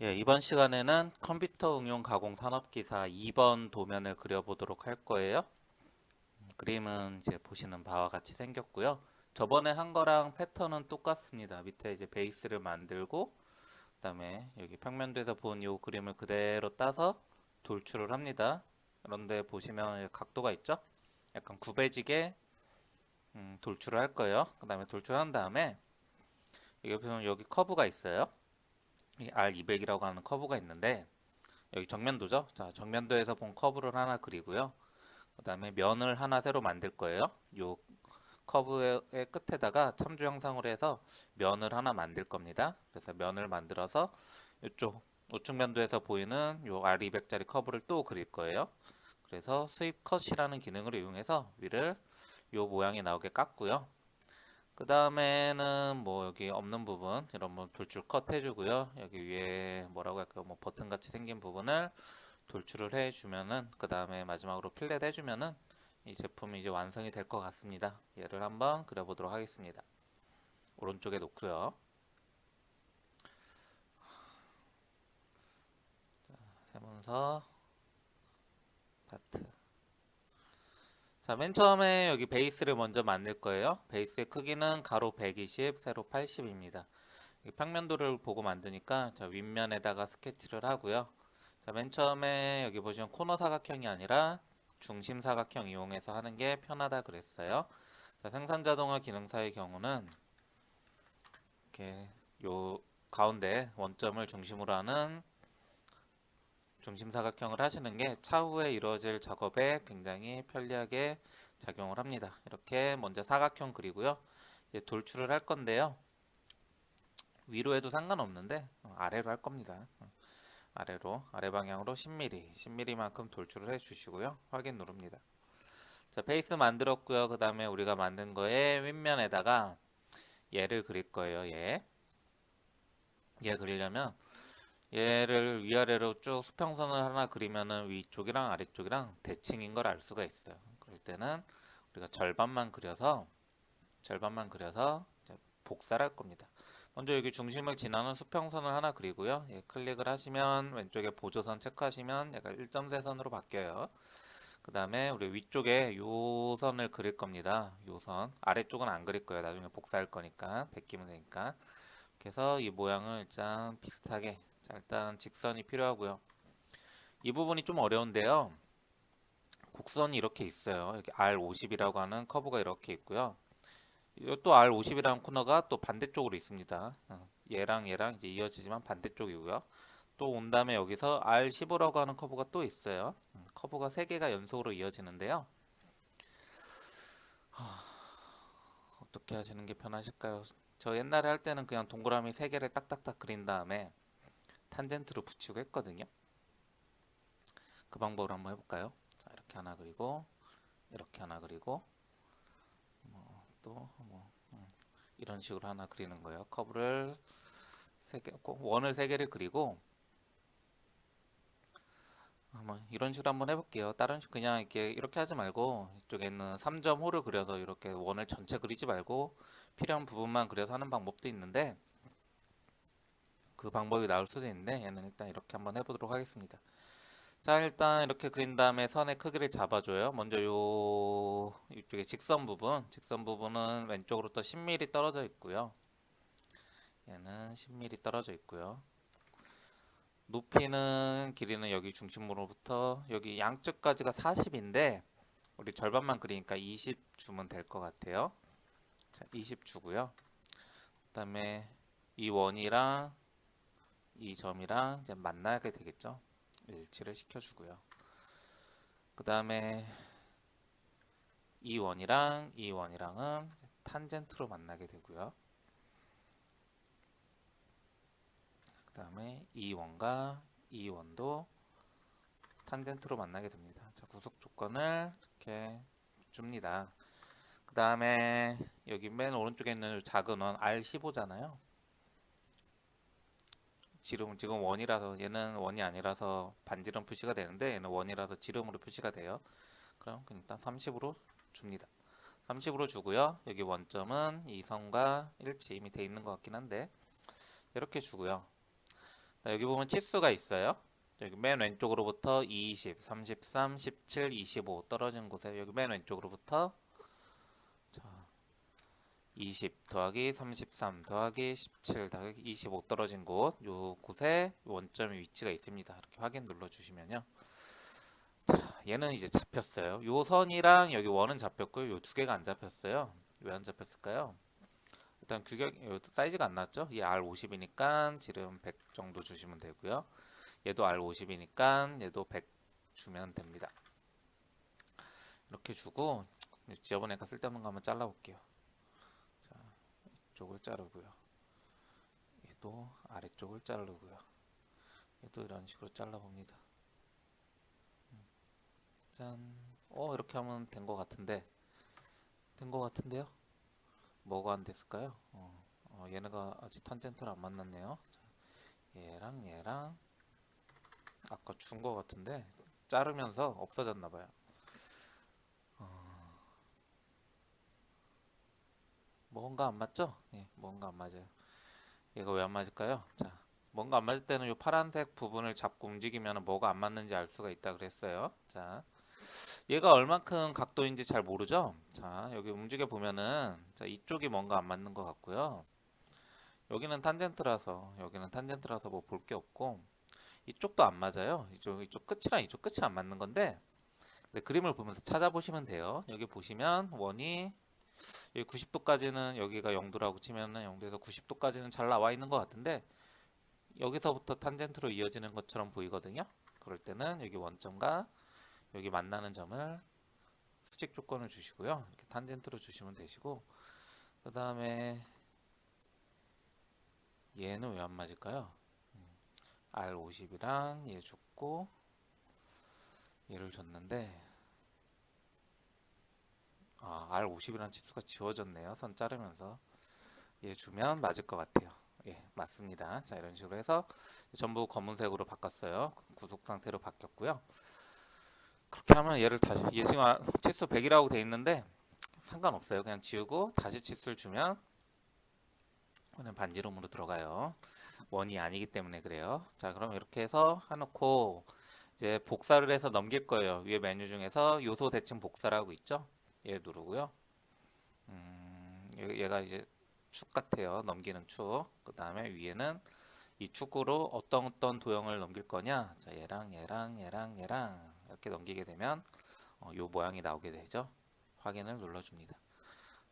예, 이번 시간에는 컴퓨터 응용 가공 산업 기사 2번 도면을 그려보도록 할 거예요. 음, 그림은 이제 보시는 바와 같이 생겼고요. 저번에 한 거랑 패턴은 똑같습니다. 밑에 이제 베이스를 만들고 그다음에 여기 평면도에서 본이 그림을 그대로 따서 돌출을 합니다. 그런데 보시면 각도가 있죠? 약간 구배지게 음, 돌출을 할 거예요. 그다음에 돌출한 다음에 여기 보면 여기 커브가 있어요. 이 R200이라고 하는 커브가 있는데 여기 정면도죠. 자, 정면도에서 본 커브를 하나 그리고요. 그 다음에 면을 하나 새로 만들 거예요. 요 커브의 끝에다가 참조 형상으로 해서 면을 하나 만들 겁니다. 그래서 면을 만들어서 이쪽 우측 면도에서 보이는 요 R200짜리 커브를 또 그릴 거예요. 그래서 스윕 컷이라는 기능을 이용해서 위를 요 모양이 나오게 깎고요. 그 다음에는 뭐 여기 없는 부분 이런 뭐 돌출 컷 해주고요. 여기 위에 뭐라고 할까요? 뭐 버튼 같이 생긴 부분을 돌출을 해주면은 그 다음에 마지막으로 필렛 해주면은 이 제품이 이제 완성이 될 것 같습니다. 얘를 한번 그려보도록 하겠습니다. 오른쪽에 놓고요. 자, 세문서 파트 자, 맨 처음에 여기 베이스를 먼저 만들 거예요. 베이스의 크기는 가로 120, 세로 80입니다. 평면도를 보고 만드니까 자, 윗면에다가 스케치를 하고요. 자, 맨 처음에 여기 보시면 코너 사각형이 아니라 중심 사각형 이용해서 하는 게 편하다 그랬어요. 자, 생산 자동화 기능사의 경우는 이렇게 요 가운데 원점을 중심으로 하는 중심 사각형을 하시는 게 차후에 이루어질 작업에 굉장히 편리하게 작용을 합니다. 이렇게 먼저 사각형 그리고요. 돌출을 할 건데요. 위로 해도 상관없는데 어, 아래로 할 겁니다. 어, 아래로 아래 방향으로 10mm, 10mm만큼 돌출을 해 주시고요. 확인 누릅니다. 자, 베이스 만들었고요. 그 다음에 우리가 만든 거에 윗면에다가 얘를 그릴 거예요. 얘. 얘 그리려면 얘를 위아래로 쭉 수평선을 하나 그리면은 위쪽이랑 아래쪽이랑 대칭인 걸 알 수가 있어요. 그럴 때는 우리가 절반만 그려서 절반만 그려서 복사를 할 겁니다. 먼저 여기 중심을 지나는 수평선을 하나 그리고요. 예, 클릭을 하시면 왼쪽에 보조선 체크하시면 약간 1.3선으로 바뀌어요. 그 다음에 우리 위쪽에 요 선을 그릴 겁니다. 요 선. 아래쪽은 안 그릴 거예요. 나중에 복사할 거니까. 베끼면 되니까. 그래서 이 모양을 일단 비슷하게 자, 일단 직선이 필요하고요. 이 부분이 좀 어려운데요. 곡선이 이렇게 있어요. 여기 R50이라고 하는 커브가 이렇게 있고요. 또 R50이라는 코너가 또 반대쪽으로 있습니다. 어, 얘랑 얘랑 이제 이어지지만 반대쪽이고요. 또 온 다음에 여기서 R15라고 하는 커브가 또 있어요. 음, 커브가 3개가 연속으로 이어지는데요. 어떻게 하시는 게 편하실까요? 저 옛날에 할 때는 그냥 동그라미 3개를 딱딱딱 그린 다음에 탄젠트로 붙이고 했거든요. 그 방법을 한번 해볼까요? 자, 이렇게 하나 그리고 이렇게 하나 그리고 뭐, 또뭐 음, 이런 식으로 하나 그리는 거예요. 커브를 세 개, 꼭 원을 세 개를 그리고 한번 이런 식으로 한번 해볼게요. 다른 식 그냥 이렇게 이렇게 하지 말고 이쪽에는 3점 호를 그려서 이렇게 원을 전체 그리지 말고 필요한 부분만 그려서 하는 방법도 있는데 그 방법이 나올 수도 있는데 얘는 일단 이렇게 한번 해보도록 하겠습니다. 자 일단 이렇게 그린 다음에 선의 크기를 잡아줘요. 먼저 요 이쪽에 직선 부분, 직선 부분은 왼쪽으로 또 10mm 떨어져 있고요. 얘는 10mm 떨어져 있고요. 높이는 길이는 여기 중심으로부터 여기 양쪽까지가 40인데 우리 절반만 그리니까 20 주면 될 것 같아요. 자, 20 주고요. 그다음에 이 원이랑 이 점이랑 이제 만나게 되겠죠. 일치를 시켜주고요. 그 다음에 이 원이랑 이 원이랑은 탄젠트로 만나게 되고요. 그 다음에 이 원과 이 원도 탄젠트로 만나게 됩니다. 자, 구속 조건을 이렇게 줍니다. 그 다음에 여기 맨 오른쪽에 있는 작은 원 R15잖아요. 지름 지금 원이라서 얘는 원이 아니라서 반지름 표시가 되는데 얘는 원이라서 지름으로 표시가 돼요. 그럼 일단 30으로 줍니다. 30으로 주고요. 여기 원점은 이 선과 일치 돼 있는 것 같긴 한데 이렇게 주고요. 자, 여기 보면 치수가 있어요. 여기 맨 왼쪽으로부터 20, 33, 17, 25 떨어진 곳에 여기 맨 왼쪽으로부터 자, 20 더하기 33 더하기 17 더하기 25 떨어진 곳, 요 곳에 원점의 위치가 있습니다. 이렇게 확인 눌러 주시면요. 자, 얘는 이제 잡혔어요. 요 선이랑 여기 원은 잡혔고요. 요 두 개가 안 잡혔어요. 왜 안 잡혔을까요? 일단 규격 요 사이즈가 안 났죠? 얘 R50이니까 지름 100 정도 주시면 되고요. 얘도 R50이니까 얘도 100 주면 됩니다. 이렇게 주고 지저분해가 쓸데없는 거 한번 잘라볼게요. 자, 이쪽을 자르고요. 얘도 아래쪽을 자르고요. 얘도 이런 식으로 잘라봅니다. 음, 짠. 어, 이렇게 하면 된 것 같은데. 된 것 같은데요? 뭐가 안 됐을까요? 어, 어, 얘네가 아직 탄젠트를 안 만났네요. 자, 얘랑 얘랑 아까 준 것 같은데 자르면서 없어졌나 봐요. 뭔가 안 맞죠? 예, 뭔가 안 맞아요. 얘가 왜 안 맞을까요? 자, 뭔가 안 맞을 때는 이 파란색 부분을 잡고 움직이면 뭐가 안 맞는지 알 수가 있다 그랬어요. 자, 얘가 얼만큼 각도인지 잘 모르죠? 자, 여기 움직여 보면은 자, 이쪽이 뭔가 안 맞는 것 같고요. 여기는 탄젠트라서 여기는 탄젠트라서 뭐 볼 게 없고 이쪽도 안 맞아요. 이쪽 이쪽 끝이랑 이쪽 끝이 안 맞는 건데 네, 그림을 보면서 찾아보시면 돼요. 여기 보시면 원이 여기 90도까지는 여기가 0도라고 치면은 0도에서 90도까지는 잘 나와 있는 것 같은데 여기서부터 탄젠트로 이어지는 것처럼 보이거든요. 그럴 때는 여기 원점과 여기 만나는 점을 수직 조건을 주시고요. 이렇게 탄젠트로 주시면 되시고 그 다음에 얘는 왜 안 맞을까요? 음, R50이랑 얘 줬고 얘를 줬는데 아 R50이라는 치수가 지워졌네요. 선 자르면서 얘 주면 맞을 것 같아요. 예, 맞습니다. 자, 이런 식으로 해서 전부 검은색으로 바꿨어요. 구속 상태로 바뀌었고요. 그렇게 하면 얘를 다시 얘 지금 아- 치수 100이라고 돼 있는데 상관없어요. 그냥 지우고 다시 치수를 주면 그냥 반지름으로 들어가요. 원이 아니기 때문에 그래요. 자, 그럼 이렇게 해서 해놓고 이제 복사를 해서 넘길 거예요. 위에 메뉴 중에서 요소 대칭 복사라고 있죠. 얘 누르고요. 음, 얘- 얘가 이제 축 같아요. 넘기는 축. 그 다음에 위에는 이 축으로 어떤 어떤 도형을 넘길 거냐. 자, 얘랑 얘랑 얘랑 얘랑 이렇게 넘기게 되면 어, 요 모양이 나오게 되죠. 확인을 눌러줍니다.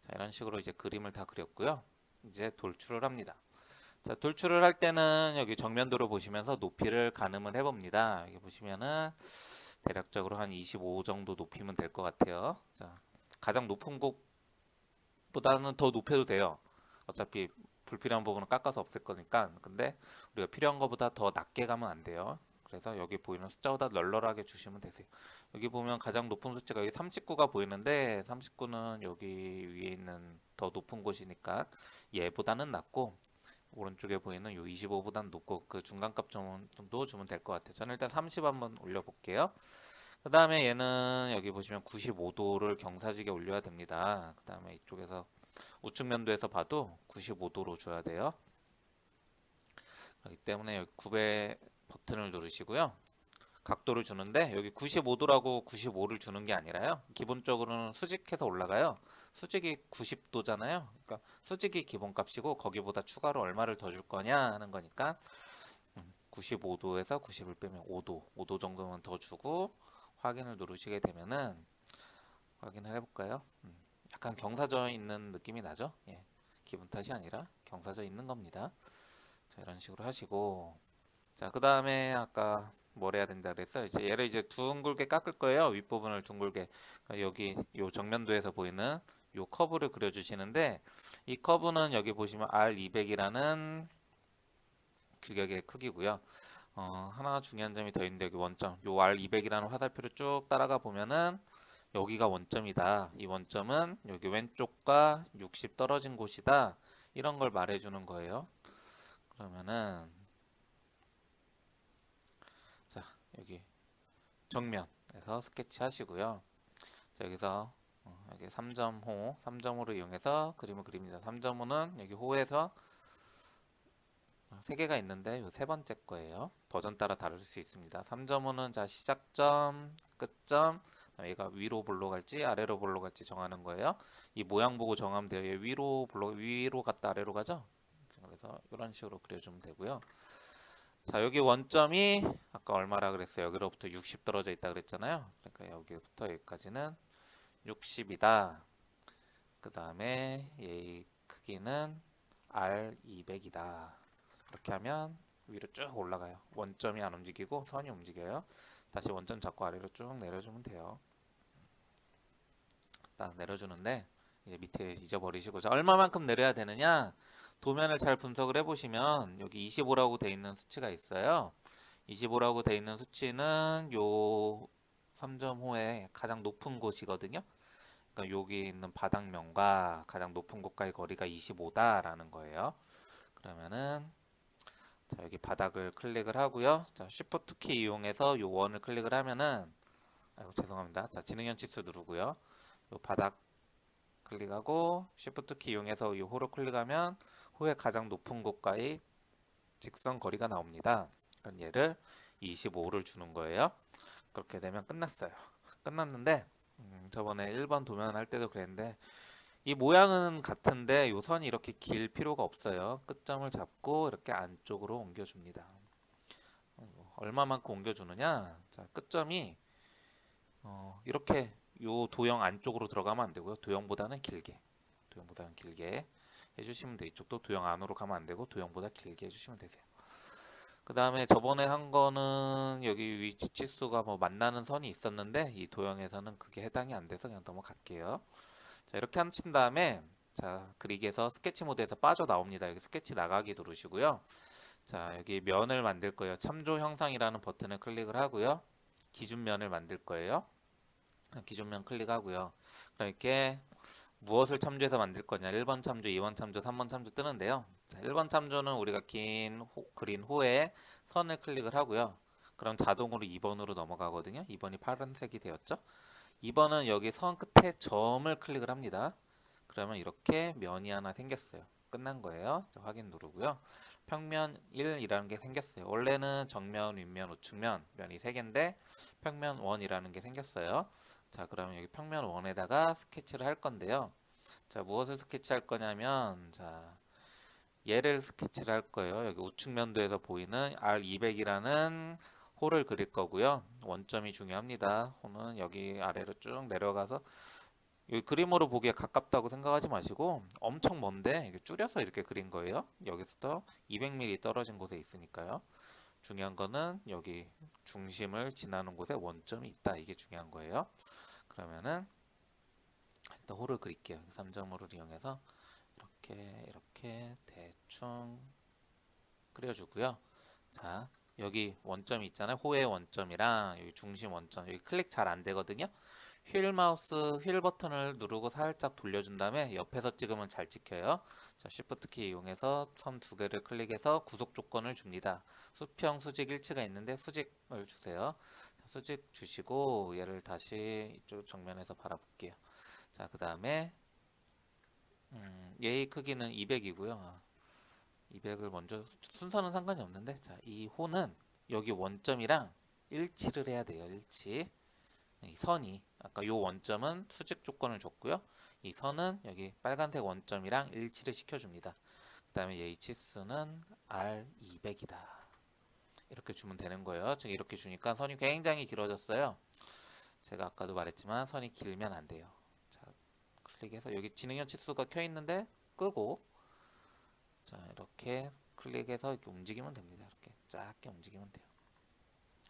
자, 이런 식으로 이제 그림을 다 그렸고요. 이제 돌출을 합니다. 자, 돌출을 할 때는 여기 정면도로 보시면서 높이를 가늠을 해봅니다. 여기 보시면은 대략적으로 한 25 정도 높이면 될 것 같아요. 자, 가장 높은 곳보다는 더 높여도 돼요. 어차피 불필요한 부분은 깎아서 없앨 거니까. 근데 우리가 필요한 것보다 더 낮게 가면 안 돼요. 그래서 여기 보이는 숫자보다 널널하게 주시면 되세요. 여기 보면 가장 높은 숫자가 여기 39가 보이는데 39는 여기 위에 있는 더 높은 곳이니까 얘보다는 낮고 오른쪽에 보이는 요 25보다는 높고 그 중간값 정도 주면 될 것 같아요. 저는 일단 30 한번 올려볼게요. 그 다음에 얘는 여기 보시면 95도를 경사지게 올려야 됩니다. 그 다음에 이쪽에서 우측 면도에서 봐도 95도로 줘야 돼요. 그렇기 때문에 여기 9배 버튼을 누르시고요. 각도를 주는데 여기 95도라고 95를 주는 게 아니라요. 기본적으로는 수직해서 올라가요. 수직이 90도잖아요. 그러니까 수직이 기본값이고 거기보다 추가로 얼마를 더 줄 거냐 하는 거니까 95도에서 90을 빼면 5도, 5도 정도면 더 주고 확인을 누르시게 되면은 확인을 해볼까요? 음, 약간 경사져 있는 느낌이 나죠? 예, 기분 탓이 아니라 경사져 있는 겁니다. 자, 이런 식으로 하시고 자, 그 다음에 아까 뭘 해야 된다 그랬어요. 이제 얘를 이제 둥글게 깎을 거예요. 윗부분을 둥글게. 그러니까 여기 요 정면도에서 보이는 요 커브를 그려주시는데 이 커브는 여기 보시면 R200이라는 규격의 크기고요. 어, 하나 중요한 점이 더 있는데 여기 원점, 요 R200이라는 화살표를 쭉 따라가 보면은 여기가 원점이다. 이 원점은 여기 왼쪽과 60 떨어진 곳이다. 이런 걸 말해주는 거예요. 그러면은 자 여기 정면에서 스케치 하시고요. 자 여기서 어, 여기 3점 호, 3점으로 이용해서 그림을 그립니다. 3점 호는 여기 호에서 세 개가 있는데 요 세 번째 거예요. 버전 따라 다를 수 있습니다. 3.5는 자 시작점, 끝점, 얘가 위로 볼로 갈지 아래로 볼로 갈지 정하는 거예요. 이 모양 보고 정하면 돼요. 얘 위로 볼로 위로 갔다 아래로 가죠. 그래서 이런 식으로 그려주면 되고요. 자 여기 원점이 아까 얼마라 그랬어요? 여기로부터 60 떨어져 있다 그랬잖아요. 그러니까 여기부터 여기까지는 60이다. 그 다음에 얘 크기는 R200이다. 이렇게 하면 위로 쭉 올라가요. 원점이 안 움직이고 선이 움직여요. 다시 원점 잡고 아래로 쭉 내려주면 돼요. 딱 내려주는데 이제 밑에 잊어버리시고 자 얼마만큼 내려야 되느냐 도면을 잘 분석을 해보시면 여기 25라고 돼 있는 수치가 있어요. 25라고 돼 있는 수치는 요 3.5의 가장 높은 곳이거든요. 그러니까 여기 있는 바닥면과 가장 높은 곳과의 거리가 25다라는 거예요. 그러면은 자, 여기 바닥을 클릭을 하고요. 자, Shift 키 이용해서 요 원을 클릭을 하면은 아이고 죄송합니다. 자, 지능현 치수 누르고요. 요 바닥 클릭하고 Shift 키 이용해서 요 호를 클릭하면 호의 가장 높은 곳과의 직선 거리가 나옵니다. 그럼 얘를 25를 주는 거예요. 그렇게 되면 끝났어요. 끝났는데 음, 저번에 1번 도면 할 때도 그랬는데 이 모양은 같은데 요 선이 이렇게 길 필요가 없어요. 끝점을 잡고 이렇게 안쪽으로 옮겨줍니다. 어, 얼마만큼 옮겨주느냐? 자, 끝점이 어, 이렇게 요 도형 안쪽으로 들어가면 안 되고요. 도형보다는 길게, 도형보다는 길게 해주시면 돼. 이쪽도 도형 안으로 가면 안 되고 도형보다 길게 해주시면 되세요. 그 다음에 저번에 한 거는 여기 위치 치수가 뭐 만나는 선이 있었는데 이 도형에서는 그게 해당이 안 돼서 그냥 넘어갈게요. 자 이렇게 하신 다음에 자 그릭에서 스케치 모드에서 빠져 나옵니다. 여기 스케치 나가기 누르시고요. 자 여기 면을 만들 거예요. 참조 형상이라는 버튼을 클릭을 하고요. 기준면을 만들 거예요. 기준면 클릭하고요. 그럼 이렇게 무엇을 참조해서 만들 거냐 1번 참조, 2번 참조, 3번 참조 뜨는데요. 자, 1번 참조는 우리가 긴 호, 그린 호에 선을 클릭을 하고요. 그럼 자동으로 2번으로 넘어가거든요. 2번이 파란색이 되었죠. 2번은 여기 선 끝에 점을 클릭을 합니다. 그러면 이렇게 면이 하나 생겼어요. 끝난 거예요. 자, 확인 누르고요. 평면 1이라는 게 생겼어요. 원래는 정면, 윗면, 우측면 면이 3개인데 평면 1이라는 게 생겼어요. 자, 그러면 여기 평면 1에다가 스케치를 할 건데요. 자, 무엇을 스케치할 거냐면 자, 얘를 스케치를 할 거예요. 여기 우측면도에서 보이는 R200이라는 호를 그릴 거고요. 원점이 중요합니다. 호는 여기 아래로 쭉 내려가서 여기 그림으로 보기에 가깝다고 생각하지 마시고 엄청 먼데 줄여서 이렇게 그린 거예요. 여기서 200mm 떨어진 곳에 있으니까요. 중요한 거는 여기 중심을 지나는 곳에 원점이 있다. 이게 중요한 거예요. 그러면은 일단 호를 그릴게요. 3점호를 이용해서 이렇게 이렇게 대충 그려주고요. 자 여기 원점이 있잖아요. 호의 원점이랑 여기 중심 원점 여기 클릭 잘 안 되거든요. 휠 마우스 휠 버튼을 누르고 살짝 돌려준 다음에 옆에서 찍으면 잘 찍혀요. 자, Shift 키 이용해서 선 두 개를 클릭해서 구속 조건을 줍니다. 수평, 수직, 일치가 있는데 수직을 주세요. 자, 수직 주시고 얘를 다시 이쪽 정면에서 바라볼게요. 자, 그 다음에 음, 얘의 크기는 200이고요. 200을 먼저 순서는 상관이 없는데 자, 이 호는 여기 원점이랑 일치를 해야 돼요. 일치. 이 선이 아까 요 원점은 수직 조건을 줬고요. 이 선은 여기 빨간색 원점이랑 일치를 시켜 줍니다. 그 다음에 얘의 치수는 R200이다. 이렇게 주면 되는 거예요. 지금 이렇게 주니까 선이 굉장히 길어졌어요. 제가 아까도 말했지만 선이 길면 안 돼요. 자, 클릭해서 여기 지능형 치수가 켜 있는데 끄고 자 이렇게 클릭해서 이렇게 움직이면 됩니다. 이렇게 작게 움직이면 돼요.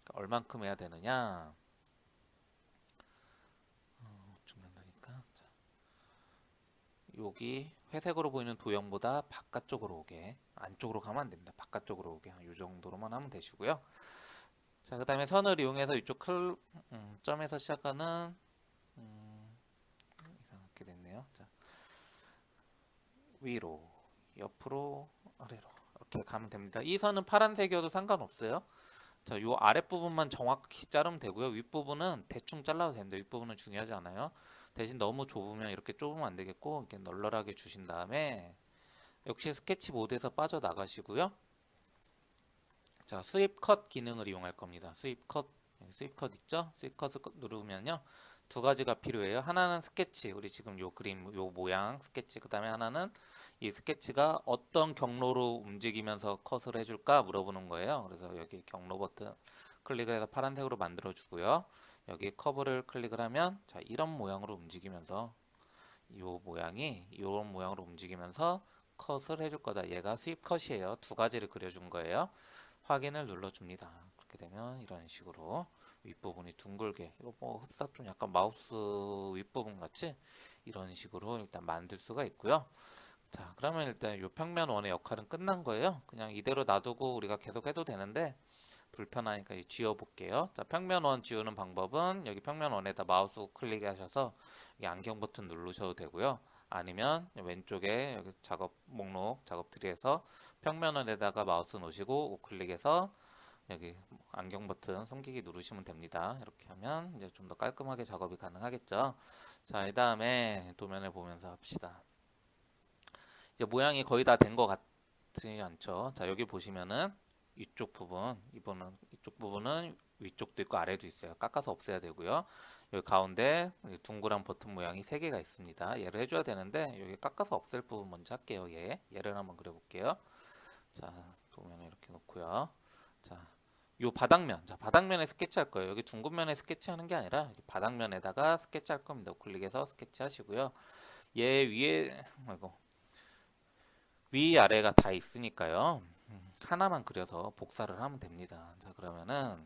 그러니까 얼만큼 해야 되느냐? 어, 여기 회색으로 보이는 도형보다 바깥쪽으로 오게 안쪽으로 가면 안 됩니다. 바깥쪽으로 오게 이 정도로만 하면 되시고요. 자, 그 다음에 선을 이용해서 이쪽 클 음, 점에서 시작하는 음, 이상하게 됐네요. 자, 위로 옆으로 아래로 이렇게 가면 됩니다. 이 선은 파란색이어도 상관없어요. 자, 요 아랫부분만 정확히 자르면 되고요. 윗부분은 대충 잘라도 됩니다. 윗부분은 중요하지 않아요. 대신 너무 좁으면 이렇게 좁으면 안 되겠고 이렇게 널널하게 주신 다음에 역시 스케치 모드에서 빠져나가시고요. 자, 수입 컷 기능을 이용할 겁니다. 수입 컷, 수입 컷 있죠? 수입 컷을 컷 누르면요. 두 가지가 필요해요. 하나는 스케치, 우리 지금 요 그림, 요 모양 스케치. 그 다음에 하나는 이 스케치가 어떤 경로로 움직이면서 컷을 해줄까 물어보는 거예요. 그래서 여기 경로 버튼 클릭을 해서 파란색으로 만들어 주고요. 여기 커브를 클릭을 하면 자 이런 모양으로 움직이면서 이 모양이 이런 모양으로 움직이면서 컷을 해줄 거다. 얘가 수입 컷이에요. 두 가지를 그려준 거예요. 확인을 눌러줍니다. 그렇게 되면 이런 식으로 윗부분이 둥글게 이거 뭐 흡사 좀 약간 마우스 윗부분 같이 이런 식으로 일단 만들 수가 있고요. 자 그러면 일단 이 평면 원의 역할은 끝난 거예요. 그냥 이대로 놔두고 우리가 계속 해도 되는데 불편하니까 이 지워 볼게요. 자, 평면 원 지우는 방법은 여기 평면 원에다 마우스 클릭 하셔서 이 안경 버튼 누르셔도 되고요. 아니면 왼쪽에 여기 작업 목록 작업 트리에서 평면 원에다가 마우스 놓으시고 우클릭해서 여기 안경 버튼 숨기기 누르시면 됩니다. 이렇게 하면 이제 좀 더 깔끔하게 작업이 가능하겠죠. 자, 이 다음에 도면을 보면서 합시다. 이제 모양이 거의 다 된 것 같지 않죠? 자, 여기 보시면은 이쪽 부분, 이번은 이쪽 부분은 위쪽도 있고 아래도 있어요. 깎아서 없애야 되고요. 여기 가운데 둥그란 버튼 모양이 세 개가 있습니다. 얘를 해줘야 되는데 여기 깎아서 없앨 부분 먼저 할게요. 얘 얘를 한번 그려볼게요. 자 도면을 이렇게 놓고요. 자. 요 바닥면, 자 바닥면에 스케치 할 거예요. 여기 둥근 면에 스케치 하는 게 아니라 바닥면에다가 스케치 할 겁니다. 클릭해서 스케치 하시고요. 얘 위에, 아이고, 위 아래가 다 있으니까요. 음, 하나만 그려서 복사를 하면 됩니다. 자 그러면은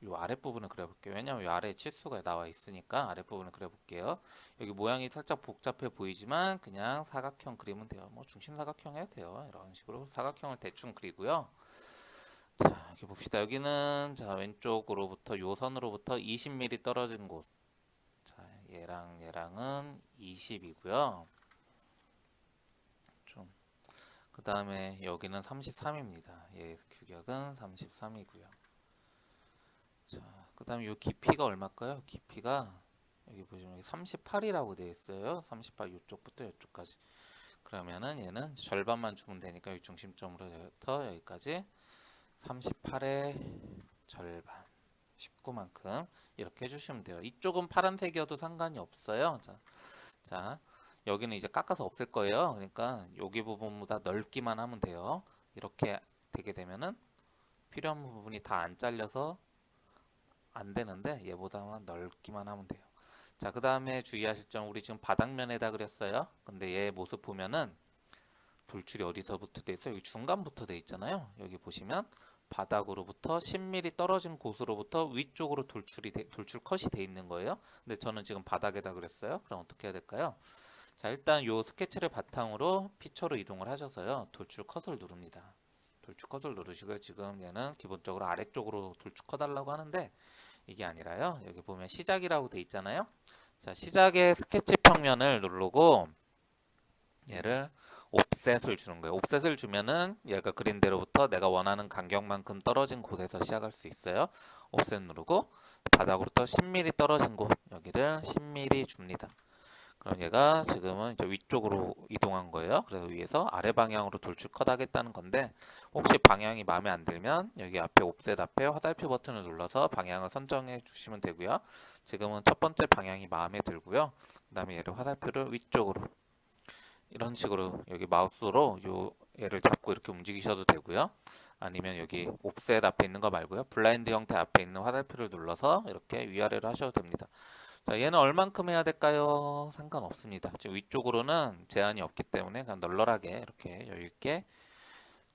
이 아랫부분을 그려볼게요. 왜냐면 이 아래에 치수가 나와 있으니까 아랫부분을 그려볼게요. 여기 모양이 살짝 복잡해 보이지만 그냥 사각형 그리면 돼요. 뭐 중심 사각형 해도 돼요. 이런 식으로 사각형을 대충 그리고요. 자 여기 봅시다. 여기는 자 왼쪽으로부터 요 선으로부터 20mm 떨어진 곳. 자 얘랑 얘랑은 20이고요. 그 다음에 여기는 33입니다. 얘 규격은 33이고요. 자, 그 다음에 요 깊이가 얼마일까요? 깊이가 여기 보시면 38이라고 되어 있어요. 38 이쪽부터 이쪽까지. 그러면은 얘는 절반만 주면 되니까 이 중심점으로부터 여기까지 38의 절반 19만큼 이렇게 해주시면 돼요. 이쪽은 파란색이어도 상관이 없어요. 자, 자 여기는 이제 깎아서 없앨 거예요. 그러니까 여기 부분보다 넓기만 하면 돼요. 이렇게 되게 되면은 필요한 부분이 다 안 잘려서 안 되는데 얘보다만 넓기만 하면 돼요. 자, 그 다음에 주의하실 점 우리 지금 바닥면에다 그렸어요. 근데 얘 모습 보면은 돌출이 어디서부터 돼 있어요? 여기 중간부터 돼 있잖아요. 여기 보시면 바닥으로부터 10mm 떨어진 곳으로부터 위쪽으로 돌출이 돼, 돌출 컷이 돼 있는 거예요. 근데 저는 지금 바닥에다 그랬어요. 그럼 어떻게 해야 될까요? 자 일단 요 스케치를 바탕으로 피처로 이동을 하셔서요. 돌출 컷을 누릅니다. 돌출 컷을 누르시고요. 지금 얘는 기본적으로 아래쪽으로 돌출 컷 하려고 하는데 이게 아니라요. 여기 보면 시작이라고 돼 있잖아요. 자 시작의 스케치 평면을 누르고 얘를 옵셋을 주는 거예요. 옵셋을 주면은 얘가 그린 대로부터 내가 원하는 간격만큼 떨어진 곳에서 시작할 수 있어요. 옵셋 누르고 바닥으로부터 10mm 떨어진 곳 여기를 10mm 줍니다 그럼 얘가 지금은 이제 위쪽으로 이동한 거예요. 그래서 위에서 아래 방향으로 돌출 컷 하겠다는 건데 혹시 방향이 마음에 안 들면 여기 앞에 옵셋 앞에 화살표 버튼을 눌러서 방향을 선정해 주시면 되고요. 지금은 첫 번째 방향이 마음에 들고요. 그 다음에 얘를 화살표를 위쪽으로 이런 식으로 여기 마우스로 요 얘를 잡고 이렇게 움직이셔도 되고요. 아니면 여기 옵셋 앞에 있는 거 말고요. 블라인드 형태 앞에 있는 화살표를 눌러서 이렇게 위아래로 하셔도 됩니다. 자, 얘는 얼만큼 해야 될까요? 상관없습니다. 지금 위쪽으로는 제한이 없기 때문에 그냥 널널하게 이렇게 여유 있게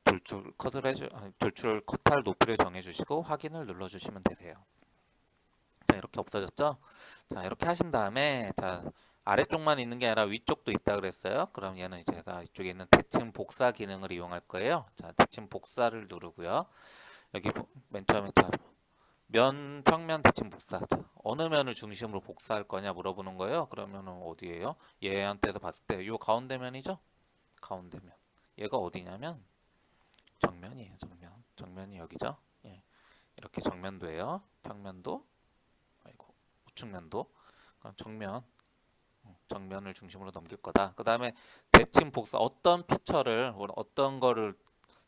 돌출 컷을 해주, 아니, 돌출 컷할 높이를 정해주시고 확인을 눌러주시면 되세요. 자, 이렇게 없어졌죠? 자, 이렇게 하신 다음에 자, 아래쪽만 있는 게 아니라 위쪽도 있다 그랬어요. 그럼 얘는 제가 이쪽에 있는 대칭 복사 기능을 이용할 거예요. 자, 대칭 복사를 누르고요. 여기 맨 처음에 면 평면 대칭 복사 어느 면을 중심으로 복사할 거냐 물어보는 거예요. 그러면 어디예요? 얘한테서 봤을 때 요 가운데 면이죠? 가운데 면. 얘가 어디냐면 정면이에요. 정면. 정면이 여기죠? 예. 이렇게 정면도예요. 평면도 아이고 우측면도 그럼 정면 어, 정면을 중심으로 넘길 거다. 그 다음에 대칭 복사 어떤 피처를 어떤 거를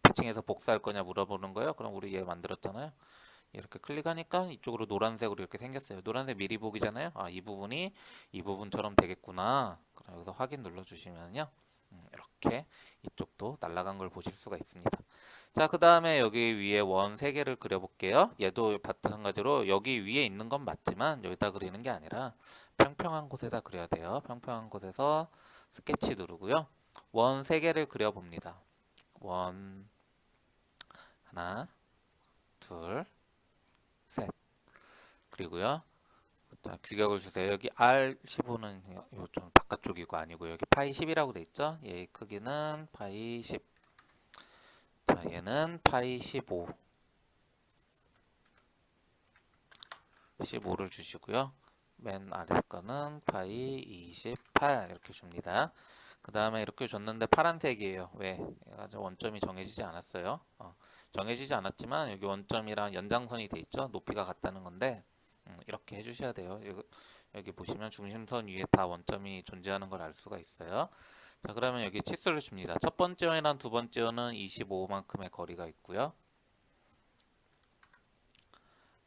매칭해서 복사할 거냐 물어보는 거예요. 그럼 우리 얘 만들었잖아요. 이렇게 클릭하니까 이쪽으로 노란색으로 이렇게 생겼어요. 노란색 미리 보기잖아요. 아, 이 부분이 이 부분처럼 되겠구나. 그럼 여기서 확인 눌러주시면요. 음, 이렇게 이쪽도 날아간 걸 보실 수가 있습니다. 자, 그 다음에 여기 위에 원 3개를 그려볼게요. 얘도 마찬가지로 여기 위에 있는 건 맞지만 여기다 그리는 게 아니라 평평한 곳에다 그려야 돼요. 평평한 곳에서 스케치 누르고요. 원 3개를 그려봅니다. 원 하나 둘셋 그리고요. 자, 규격을 주세요. 여기 R15는 요좀 바깥쪽이고 아니고 여기 파이 10이라고 돼 있죠? 얘의 크기는 파이 10. 자, 얘는 파이 15. 15를 주시고요. 맨 아래 거는 파이 28 이렇게 줍니다. 그 다음에 이렇게 줬는데 파란색이에요. 왜? 원점이 정해지지 않았어요. 어, 정해지지 않았지만 여기 원점이랑 연장선이 돼 있죠. 높이가 같다는 건데 음, 이렇게 해주셔야 돼요. 여기, 여기 보시면 중심선 위에 다 원점이 존재하는 걸 알 수가 있어요. 자 그러면 여기 치수를 줍니다. 첫 번째 원이랑 두 번째 원은 25만큼의 거리가 있고요.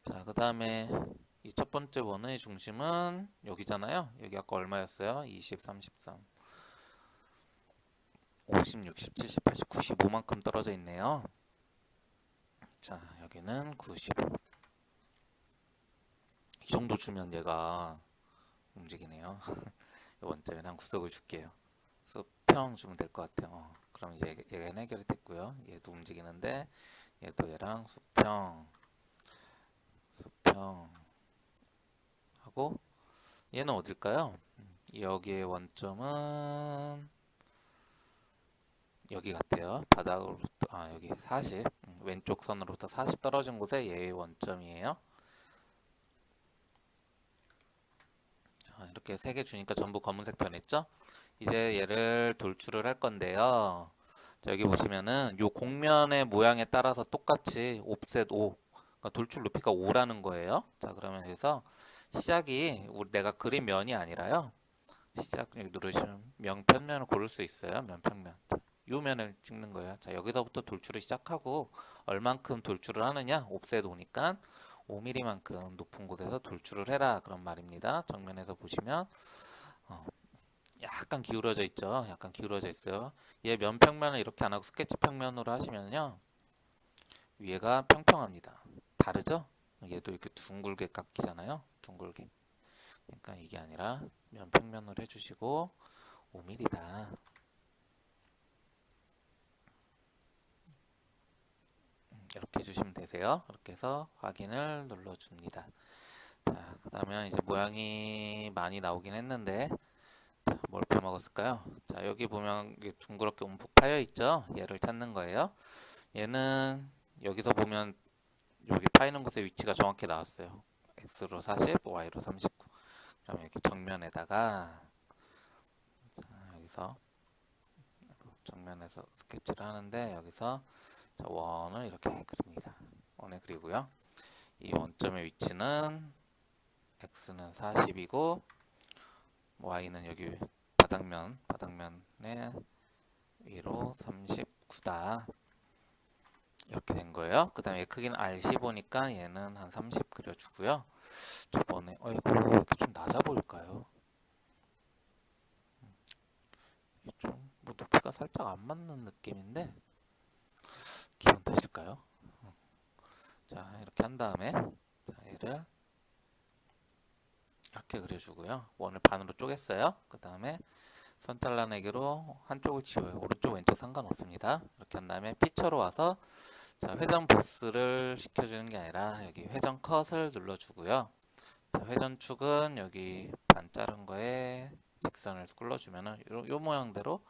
자 그 다음에 이 첫 번째 원의 중심은 여기잖아요. 여기 아까 얼마였어요? 20, 33. 50, 60, 70, 80, 95만큼 떨어져 있네요. 자, 여기는 95. 이 정도 주면 얘가 움직이네요. 원점이랑 구석을 줄게요. 수평 주면 될 것 같아요. 어, 그럼 이제 얘가 해결이 됐고요. 얘도 움직이는데 얘도 얘랑 수평, 수평 하고 얘는 어딜까요? 음, 여기의 원점은 여기 같아요. 바닥으로부터 아 여기 40 음, 왼쪽 선으로부터 40 떨어진 곳에 얘의 원점이에요. 자, 이렇게 세 개 주니까 전부 검은색 변했죠? 이제 얘를 돌출을 할 건데요. 자, 여기 보시면은 요 곡면의 모양에 따라서 똑같이 옵셋 5 그러니까 돌출 높이가 5라는 거예요. 자 그러면 여기서 시작이 우리 내가 그린 면이 아니라요. 시작 누르시면 명편면을 고를 수 있어요. 면평면. 요 면을 찍는 거예요. 자, 여기서부터 돌출을 시작하고 얼만큼 돌출을 하느냐? 옵셋 오니까 5mm만큼 높은 곳에서 돌출을 해라 그런 말입니다. 정면에서 보시면 어, 약간 기울어져 있죠. 약간 기울어져 있어요. 얘 면평면을 이렇게 안 하고 스케치 평면으로 하시면요. 위에가 평평합니다. 다르죠? 얘도 이렇게 둥글게 깎이잖아요. 둥글게. 그러니까 이게 아니라 면평면으로 해주시고 5mm다. 이렇게 해주시면 되세요. 이렇게 해서 확인을 눌러줍니다. 자, 그 다음에 이제 모양이 많이 나오긴 했는데, 자, 뭘 빼먹었을까요? 자, 여기 보면 이게 둥그렇게 움푹 파여 있죠? 얘를 찾는 거예요. 얘는 여기서 보면 여기 파이는 곳의 위치가 정확히 나왔어요. x로 40, y로 39. 그러면 여기 정면에다가 자, 여기서 정면에서 스케치를 하는데 여기서 자, 원을 이렇게 그립니다. 원에 그리고요. 이 원점의 위치는 x는 40이고 y는 여기 바닥면 바닥면의 위로 39다. 이렇게 된 거예요. 그 다음에 크기는 R15니까 얘는 한 30 그려주고요. 저번에 어이구 이렇게 좀 낮아 보일까요? 좀 뭐 높이가 살짝 안 맞는 느낌인데 기분 탓일까요? 자 이렇게 한 다음에 자 얘를 이렇게 그려주고요. 원을 반으로 쪼갰어요. 그 다음에 선 잘라내기로 한쪽을 지워요. 오른쪽 왼쪽 상관없습니다. 이렇게 한 다음에 피처로 와서 자, 회전 보스를 시켜주는 게 아니라 여기 회전 컷을 눌러주고요. 자, 회전 축은 여기 반 자른 거에 직선을 끌어주면은 요, 요 모양대로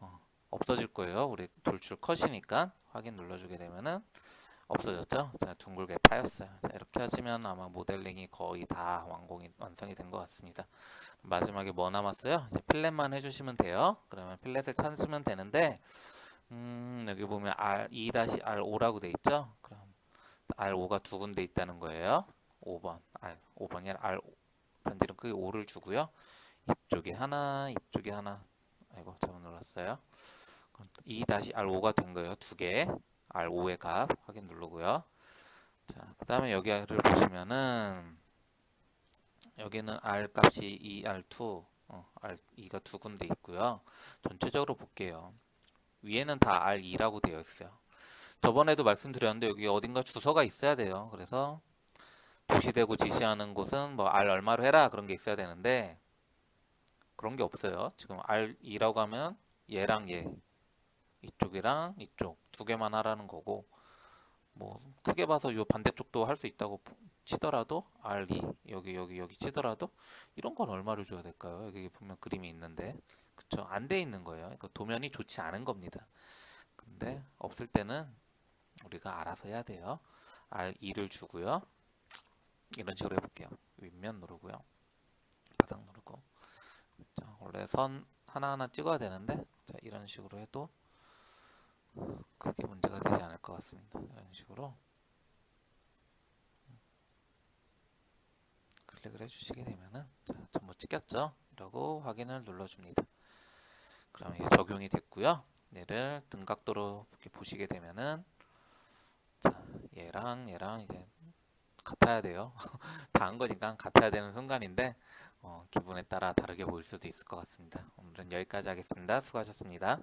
어, 없어질 거예요. 우리 돌출 컷이니까 확인 눌러주게 되면은 없어졌죠. 자, 둥글게 파였어요. 자, 이렇게 하시면 아마 모델링이 거의 다 완공이 완성이 된 것 같습니다. 마지막에 뭐 남았어요? 필렛만 해주시면 돼요. 그러면 필렛을 찾으면 되는데 음, 여기 보면 R 2-R5라고 돼 있죠? 그럼 R5가 두 군데 있다는 거예요. 5번 R 5번이 아니라 R 반지름 크기 5를 주고요. 이쪽에 하나, 이쪽에 하나. 아이고 잘못 눌렀어요. 2-R5가 된 거예요. 두 개. R5의 값 확인 누르고요. 자, 그 다음에 여기를 보시면은 여기는 R 값이 2, R2, 어, R2가 두 군데 있고요. 전체적으로 볼게요. 위에는 다 R2라고 되어 있어요. 저번에도 말씀드렸는데 여기 어딘가 주소가 있어야 돼요. 그래서 도시되고 지시하는 곳은 뭐 R 얼마로 해라 그런 게 있어야 되는데 그런 게 없어요. 지금 R2라고 하면 얘랑 얘 이쪽이랑 이쪽 두 개만 하라는 거고 뭐 크게 봐서 요 반대쪽도 할 수 있다고 치더라도 R2 여기 여기 여기 치더라도 이런 건 얼마를 줘야 될까요? 여기 보면 그림이 있는데 그쵸 안 돼 있는 거예요. 그러니까 도면이 좋지 않은 겁니다. 근데 없을 때는 우리가 알아서 해야 돼요. R2를 주고요. 이런 식으로 해볼게요. 윗면 누르고요. 바닥 누르고 자, 원래 선 하나하나 찍어야 되는데 자, 이런 식으로 해도 크게 문제가 되지 않을 것 같습니다. 이런 식으로 클릭을 해주시게 되면은 자, 전부 찍혔죠? 이러고 확인을 눌러줍니다. 그러면 이게 적용이 됐고요. 얘를 등각도로 이렇게 보시게 되면은 자, 얘랑 얘랑 이제 같아야 돼요. 다 한 거니까 같아야 되는 순간인데 어, 기분에 따라 다르게 보일 수도 있을 것 같습니다. 오늘은 여기까지 하겠습니다. 수고하셨습니다.